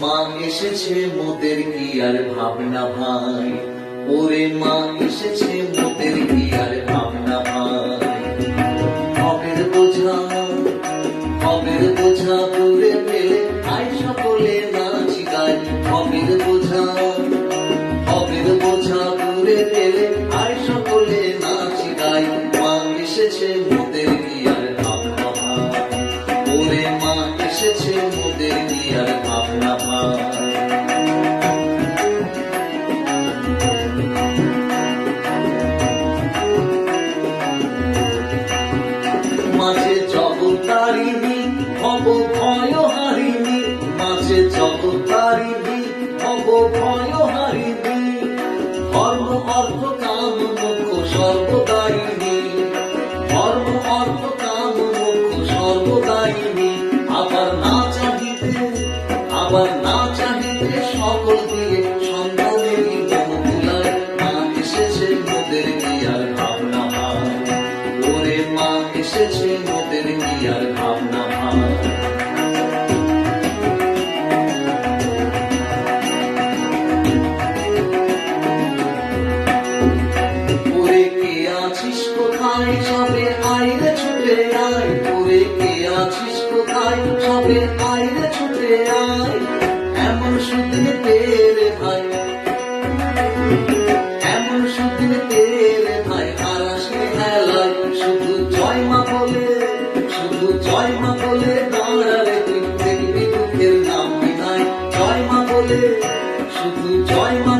মা এসেছে মোদের কি আর ভাবনা ভাই? ওরে মা এসেছে মোদের কি আর ভাবনা ভাই? হবের বোঝা হবের বোঝা দূরে পেলে আই সকলে নাচি গাই। হবের বোঝা হবের বোঝা দূরে পেলে আই সকলে নাচি গাই। মা এসেছে মোদের কি আর ভাবনা ভাই? ওরে মা এসেছে মাঝে জগতারিণী হব ভয় হারিণী ধর্ম, অর্থ, কাম মুখ্য সর্বদায়িনী। ধর্ম না চাহিতে মা এসেছে মোদের কি আর ভাবনা এসেছে মোদের কি আর ভাবনা। আছিস কোথায়? সবে আইরে ছুটে আয়। এমন পেরে ভাই। এমন পেরে ভাই শুধু জয় মা বলে, শুধু জয় মা বলে দাঁড়ালে তুই দেখবি দুঃখের নাম নাই জয় মা বলে, শুধু জয় মা